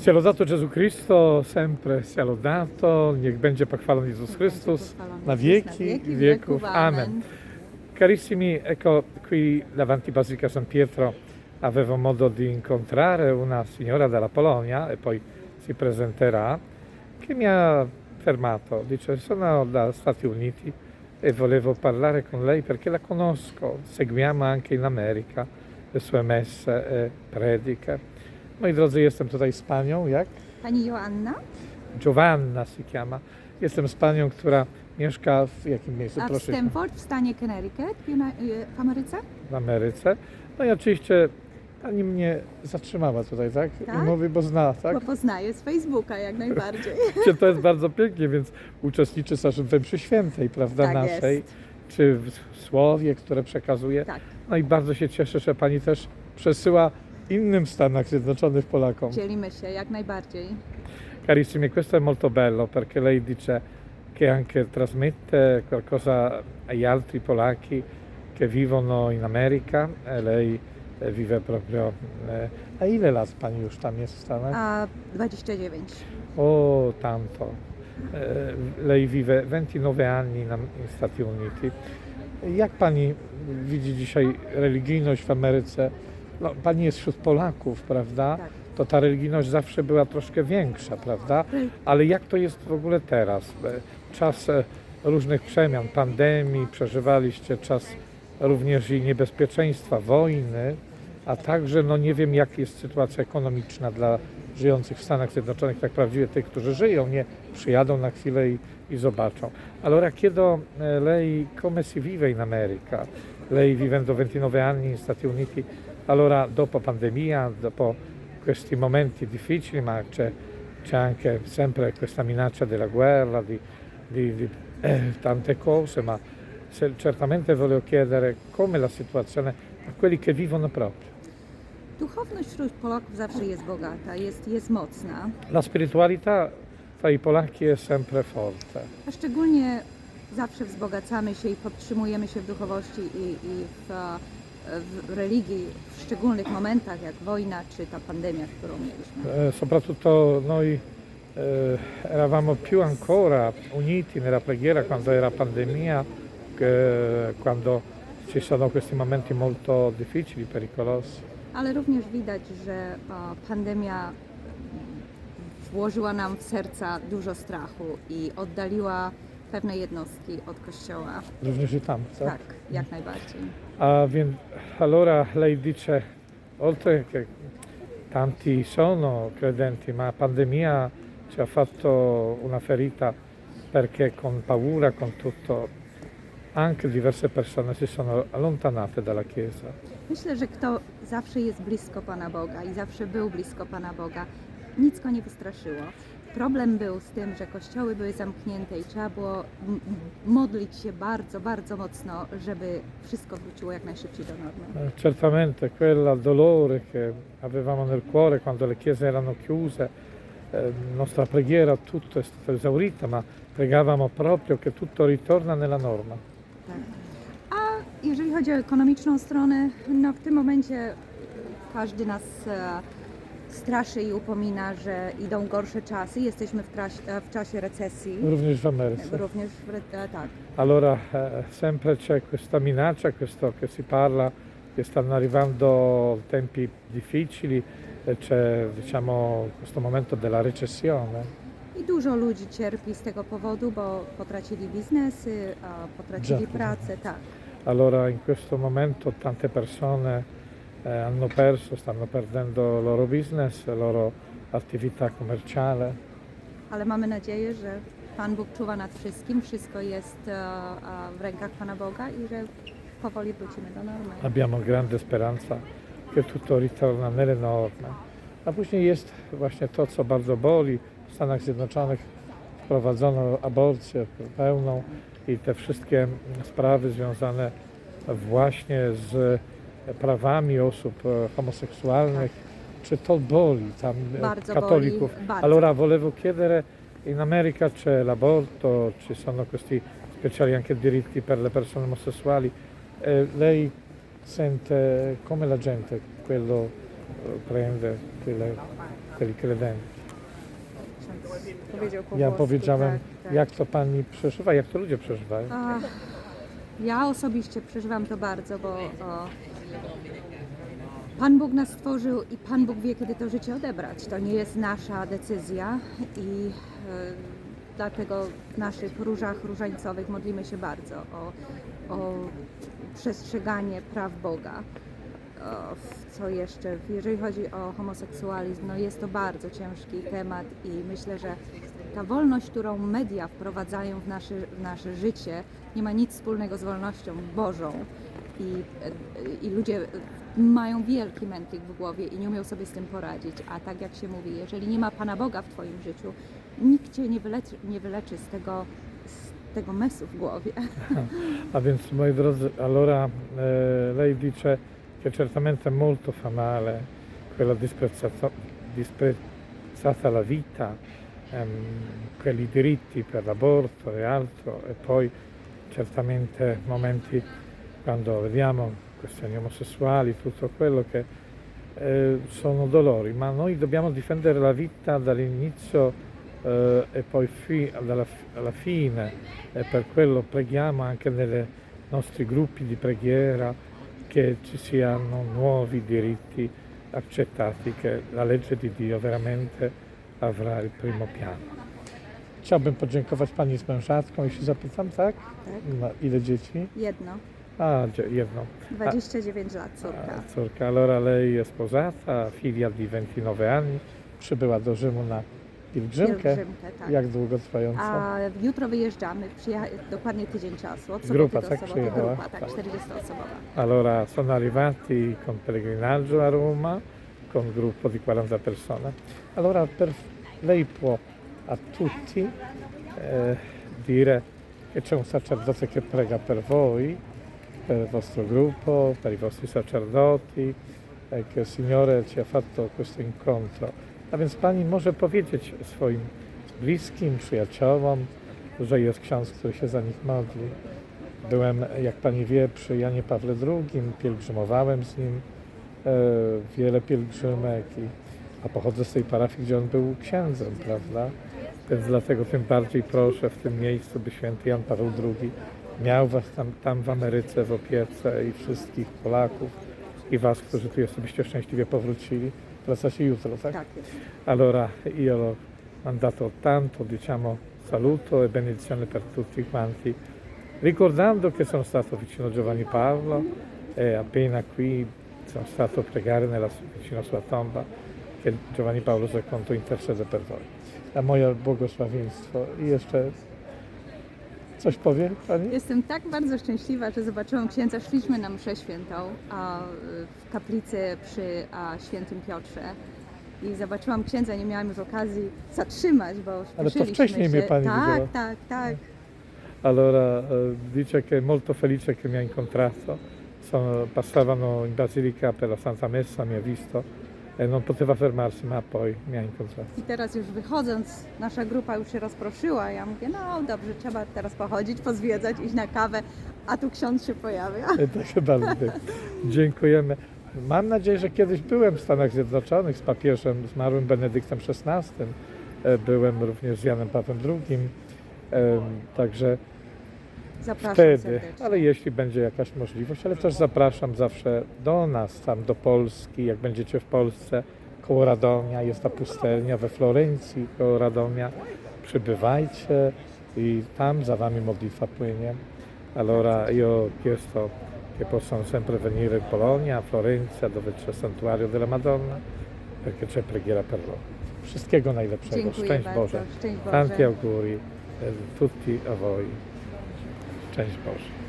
Sia lodato Gesù Cristo, sempre sia lodato, niech będzie pochwalony Jezus Chrystus na wieki wieków. Amen. Carissimi, ecco qui davanti Basilica San Pietro avevo modo di incontrare una signora dalla Polonia e poi si presenterà che mi ha fermato, dice sono da Stati Uniti e volevo parlare con lei perché la conosco, seguiamo anche in America le sue messe e prediche. Moi drodzy, jestem tutaj z panią, jak? Pani Joanna, Giovanna chiama. Jestem z panią, która mieszka w jakim miejscu, a w proszę? Stamford w stanie Connecticut w, Uni- w Ameryce. w Ameryce. No i oczywiście pani mnie zatrzymała tutaj, tak? I Tak? mówi, bo zna, tak? Bo poznaję z Facebooka jak najbardziej. Czy to jest bardzo pięknie, więc uczestniczy w mszy świętej, prawda, Tak naszej, jest. czy w słowie, które przekazuje. Tak, No i bardzo się cieszę, że pani też przesyła innym Stanach Zjednoczonych Polakom. dzielimy się jak najbardziej. Carissimi, questo è molto bello perché lei dice che anche trasmette qualcosa agli altri polacchi che vivono in America e lei eh, vive proprio... eh, a ile lat pani już tam jest w Stanach? A 29. O, tanto. Eh, lei vive 29 anni in Stati Uniti. Jak pani widzi dzisiaj religijność w Ameryce? No, pani jest wśród Polaków, prawda? Tak. To ta religijność zawsze była troszkę większa, prawda? Ale jak to jest w ogóle teraz? E, Czas e, różnych przemian, pandemii, przeżywaliście czas również i niebezpieczeństwa, wojny, a także, no nie wiem, jak jest sytuacja ekonomiczna dla żyjących w Stanach Zjednoczonych, tak prawdziwie tych, którzy żyją, nie przyjadą na chwilę i, i zobaczą. Allora chiedo eh, lei come si vive in America? Lei vivendo 29 anni in Stati Uniti, allora dopo pandemia, dopo questi momenti difficili, ma c'è, c'è anche sempre questa minaccia della guerra, di, di- di, eh, tante cose, ma se- certamente volevo chiedere come la situazione a quelli che vivono proprio. Duchowność wśród Polaków zawsze jest bogata, jest, jest mocna, La spiritualità tra i polacchi è sempre forte. a szczególnie zawsze wzbogacamy się i podtrzymujemy się w duchowości i, i w, w religii w szczególnych momentach jak wojna czy ta pandemia, którą mieliśmy. Eh, soprattutto noi eh, eravamo più ancora uniti nella preghiera quando era pandemia, che- quando ci sono questi momenti molto difficili, pericolosi. Ale również widać, że e, pandemia włożyła nam w serca dużo strachu i oddaliła pewne jednostki od Kościoła. Również i tam, tak? Tak, jak najbardziej. Ah, vien- allora lei dice, oltre che tanti sono credenti, ma la pandemia ci ha fatto una ferita perché con paura, con tutto, anche diverse persone si sono allontanate dalla Chiesa. Myślę, że kto zawsze jest blisko Pana Boga i zawsze był blisko Pana Boga, nic go nie wystraszyło. Problem był z tym, że kościoły były zamknięte i trzeba było modlić się bardzo, bardzo mocno, żeby wszystko wróciło jak najszybciej do normy. Eh, certamente quel dolore che avevamo nel cuore quando le chiese erano chiuse, eh, la nostra preghiera tutto è stata esaurita, ma pregavamo proprio che tutto ritorna nella norma. Tak. A jeżeli chodzi o ekonomiczną stronę, no w tym momencie każdy nas e, straszy i upomina, że idą gorsze czasy. Jesteśmy w, traś, e, w czasie recesji, Również w Ameryce. również w, re- e, tak. Allora eh, sempre c'è questa minaccia, questo che si parla, che stanno arrivando tempi difficili, e c'è diciamo questo momento della recessione. I dużo ludzi cierpi z tego powodu, bo potracili biznesy, a potracili Già. pracę, tak. Allora in questo momento tante persone eh, hanno perso, stanno perdendo il loro business, la loro attività commerciale. Ale mamy nadzieję, że Pan Bóg czuwa nad wszystkim, wszystko jest e, e, w rękach Pana Boga i że powoli wrócimy do normy. Abbiamo grande speranza che tutto ritorna nelle norme. A później jest właśnie to, co bardzo boli. W Stanach Zjednoczonych wprowadzono aborcję pełną i te wszystkie sprawy związane właśnie z prawami osób e, homoseksualnych. Czy to boli tam e, Bardzo catolików? boli, bardzo. Allora volevo chiedere, in America c'è l'aborto, ci sono questi speciali anche diritti per le persone omosessuali. Eh, lei sente come la gente quello eh, prende, powiedział po Ja włosku, powiedziałem, tak, tak. jak to pani przeżywa, jak to ludzie przeżywają. Ach, ja osobiście przeżywam to bardzo, bo o, Pan Bóg nas stworzył i Pan Bóg wie, kiedy to życie odebrać. To nie jest nasza decyzja i e, dlatego w naszych różach różańcowych modlimy się bardzo o, o przestrzeganie praw Boga. O, co jeszcze? Jeżeli chodzi o homoseksualizm, no jest to bardzo ciężki temat i myślę, że ta wolność, którą media wprowadzają w nasze, w nasze życie, nie ma nic wspólnego z wolnością Bożą. I, I ludzie mają wielki mętlik w głowie i nie umieją sobie z tym poradzić. A tak jak się mówi, jeżeli nie ma Pana Boga w Twoim życiu, nikt Cię nie wyleczy, nie wyleczy z tego, z tego mesu w głowie. A więc moi drodzy, allora eh, lei dice che certamente è molto famale quella disprezzata la vita, ehm, quelli diritti per l'aborto e altro, e poi certamente momenti quando vediamo questioni omosessuali, tutto quello che eh, sono dolori, ma noi dobbiamo difendere la vita dall'inizio eh, e poi fi- dalla, alla fine e per quello preghiamo anche nei nostri gruppi di preghiera che ci siano nuovi diritti accettati, che la legge di Dio veramente avrà il primo piano. Chciałbym podziękować Pani z mężatką, jeśli zapytam, tak? Tak? Ile dzieci? Jedno, A, jedno. 29 lat, córka. A, Córka. Allora lei è sposata, figlia di 29 anni, przybyła do Rzymu na pielgrzymkę. Pielgrzymkę, tak. Jak długo trwającą? A jutro wyjeżdżamy, przyjecha- dokładnie tydzień czasu. Od Grupa, tak, soboty. przyjechała? Grupa, tak, Tak. 40-osobowa. Allora sono arrivati con pellegrinaggio a Roma con gruppo di 40 persone. Allora per- lei può a tutti eh, dire che c'è un sacerdote che prega per voi, per il vostro gruppo, per i vostri sacerdoti, e che Signore ci ha fatto questo incontro. A więc Pani może powiedzieć swoim bliskim, przyjaciołom, że jest ksiądz, który się za nich modli. Byłem, jak Pani wie, przy Janie Pawle II, pielgrzymowałem z nim e, wiele pielgrzymek, i, a pochodzę z tej parafii, gdzie on był księdzem, prawda? Więc dlatego tym bardziej proszę w tym miejscu, by święty Jan Paweł II miał Was tam, tam w Ameryce w opiece i wszystkich Polaków i Was, którzy tu jest, byście szczęśliwie powrócili. Wracacie jutro, tak? Tak jest. Allora io l'ho mandato tanto, diciamo, saluto e benedizione per tutti quanti, ricordando che sono stato vicino a Giovanni Paolo e appena qui sono stato a pregare nella, vicino alla sua tomba che Giovanni Paolo II intercede per voi. A moje błogosławieństwo i jeszcze coś powie Pani? Jestem tak bardzo szczęśliwa, że zobaczyłam księdza. Szliśmy na mszę świętą a, w kaplicy przy a, świętym Piotrze. I zobaczyłam księdza, nie miałam już okazji zatrzymać, bo Ale to wcześniej się. mnie pani Tak, widziała. tak, tak. Allora eh, dice che è molto felice che mi ha incontrato, Sono- passavano in basilica per la Santa Messa, mi ha visto e non poteva fermarsi, ma poi mi ha incontrato. I teraz już wychodząc, nasza grupa już się rozproszyła. Ja mówię, no dobrze, trzeba teraz pochodzić, pozwiedzać, iść na kawę, a tu ksiądz się pojawia. E, Tak bardzo dziękujemy. Mam nadzieję, że kiedyś byłem w Stanach Zjednoczonych z papieżem zmarłym Benedyktem XVI. E, Byłem również z Janem Pawłem II. Także Zapraszam wtedy, serdecznie. ale jeśli będzie jakaś możliwość, ale też zapraszam zawsze do nas, tam do Polski, jak będziecie w Polsce, koło Radomia, jest ta pustelnia we Florencji, koło Radomia, przybywajcie i tam za wami modlitwa płynie. Allora io ho chiesto che possano sempre venire in Polonia, a Florenza, dove c'è il santuario della Madonna, perché c'è preghiera per loro. Wszystkiego najlepszego. Dziękuję Szczęść bardzo. Boże. Szczęść Boże. Tanti auguri eh, tutti a voi. Szczęść Boże.